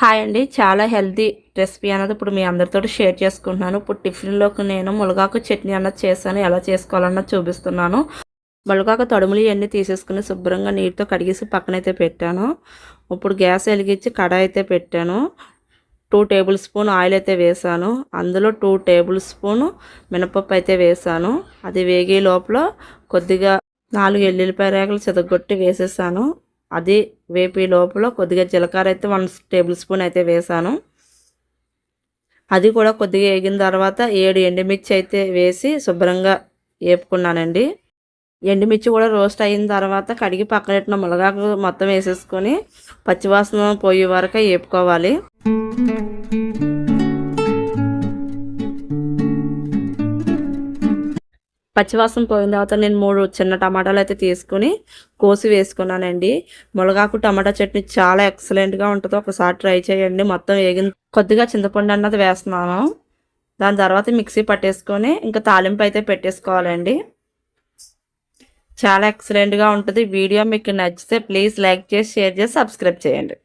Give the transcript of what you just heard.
Hi అండి. చాలా healthy recipe అన్నది ఇప్పుడు మీ అందరితో షేర్ చేసుకుంటున్నాను. ఇప్పుడు టిఫిన్లోకి నేను ములగాకు చట్నీ అన్నది చేశాను. ఎలా చేసుకోవాలన్నది చూపిస్తున్నాను. ములగాకు తడుములు ఇవన్నీ తీసేసుకుని శుభ్రంగా నీటితో కడిగేసి పక్కనైతే పెట్టాను. ఇప్పుడు గ్యాస్ వెలిగించి కడాయి అయితే పెట్టాను. టూ టేబుల్ స్పూన్ ఆయిల్ అయితే వేసాను అందులో టూ టేబుల్ స్పూన్ మినపప్పు అయితే వేసాను అది వేగే లోపల కొద్దిగా నాలుగు ఎల్లుల్లిపాయ రేగలు చెదగొట్టి వేసేసాను. అది వేపి లోపల కొద్దిగా జీలకర్ర అయితే వన్ టేబుల్ స్పూన్ అయితే వేసాను. అది కూడా కొద్దిగా వేగిన తర్వాత ఏడు ఎండుమిర్చి అయితే వేసి శుభ్రంగా వేపుకున్నానండి ఎండుమిర్చి కూడా రోస్ట్ అయిన తర్వాత కడిగి పక్కనెట్టిన మునగాకు మొత్తం వేసేసుకొని పచ్చివాసన పోయే వరకు వేపుకోవాలి పచ్చివాసం పోయిన తర్వాత నేను మూడు చిన్న టమాటాలు అయితే తీసుకుని కోసి వేసుకున్నానండి. మునగాకు టమాటా చట్నీ చాలా ఎక్సలెంట్గా ఉంటుంది. ఒకసారి ట్రై చేయండి. మొత్తం వేగిన కొద్దిగా చింతపండు అన్నది వేస్తున్నాను. దాని తర్వాత మిక్సీ పట్టేసుకొని ఇంకా తాలింపు అయితే పెట్టేసుకోవాలండి. చాలా ఎక్సలెంట్గా ఉంటుంది. వీడియో మీకు నచ్చితే ప్లీజ్ లైక్ చేసి షేర్ చేసి సబ్స్క్రైబ్ చేయండి.